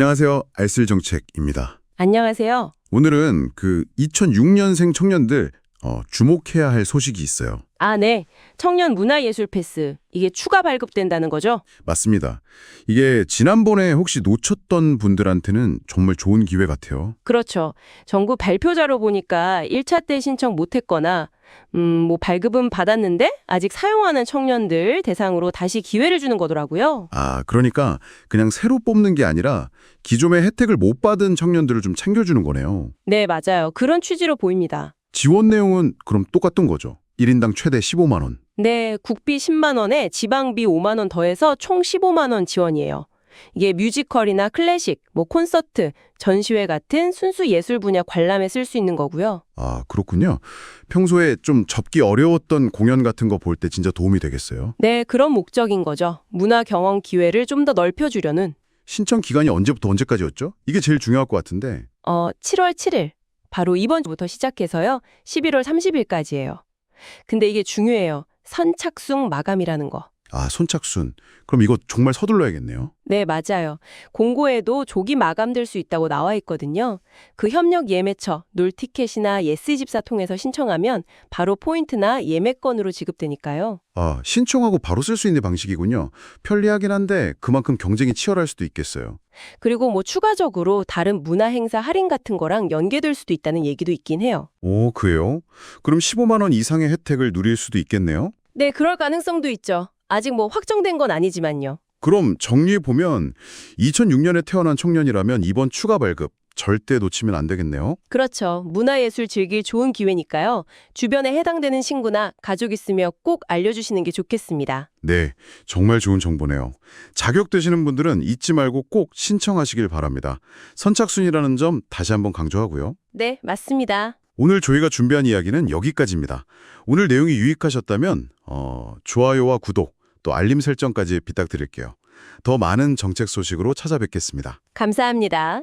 안녕하세요. 알쓸 정책입니다. 안녕하세요. 오늘은 그 2006년생 청년들 어, 주목해야 할 소식이 있어요. 아, 네. 청년 문화예술 패스. 이게 추가 발급된다는 거죠? 맞습니다. 이게 지난번에 혹시 놓쳤던 분들한테는 정말 좋은 기회 같아요. 그렇죠. 정부 발표자로 보니까 1차 때 신청 못했거나, 음, 뭐 발급은 받았는데 아직 사용하는 청년들 대상으로 다시 기회를 주는 거더라고요. 아, 그러니까 그냥 새로 뽑는 게 아니라 기존의 혜택을 못 받은 청년들을 좀 챙겨주는 거네요. 네, 맞아요. 그런 취지로 보입니다. 지원 내용은 그럼 똑같은 거죠. 1인당 최대 15만 원. 네, 국비 10만 원에 지방비 5만 원 더해서 총 15만 원 지원이에요. 이게 뮤지컬이나 클래식, 뭐 콘서트, 전시회 같은 순수 예술 분야 관람에 쓸 수 있는 거고요. 아, 그렇군요. 평소에 좀 접기 어려웠던 공연 같은 거 볼 때 진짜 도움이 되겠어요. 네, 그런 목적인 거죠. 문화 경험 기회를 좀 더 넓혀주려는 신청 기간이 언제부터 언제까지였죠? 이게 제일 중요할 것 같은데. 어, 7월 7일. 바로 이번 주부터 시작해서요. 11월 30일까지예요. 근데 이게 중요해요. 선착순 마감이라는 거. 아, 손착순. 그럼 이거 정말 서둘러야겠네요. 네, 맞아요. 공고에도 조기 마감될 수 있다고 나와 있거든요. 그 협력 예매처, 놀티켓이나 예스집사 통해서 신청하면 바로 포인트나 예매권으로 지급되니까요. 아, 신청하고 바로 쓸 수 있는 방식이군요. 편리하긴 한데 그만큼 경쟁이 치열할 수도 있겠어요. 그리고 뭐 추가적으로 다른 문화 행사 할인 같은 거랑 연계될 수도 있다는 얘기도 있긴 해요. 오, 그래요? 그럼 15만 원 이상의 혜택을 누릴 수도 있겠네요? 네, 그럴 가능성도 있죠. 아직 뭐 확정된 건 아니지만요. 그럼 정리해 보면 2006년에 태어난 청년이라면 이번 추가 발급 절대 놓치면 안 되겠네요. 그렇죠. 문화예술 즐길 좋은 기회니까요. 주변에 해당되는 친구나 가족 있으며 꼭 알려주시는 게 좋겠습니다. 네, 정말 좋은 정보네요. 자격되시는 분들은 잊지 말고 꼭 신청하시길 바랍니다. 선착순이라는 점 다시 한번 강조하고요. 네, 맞습니다. 오늘 저희가 준비한 이야기는 여기까지입니다. 오늘 내용이 유익하셨다면 어, 좋아요와 구독, 또 알림 설정까지 부탁드릴게요. 더 많은 정책 소식으로 찾아뵙겠습니다. 감사합니다.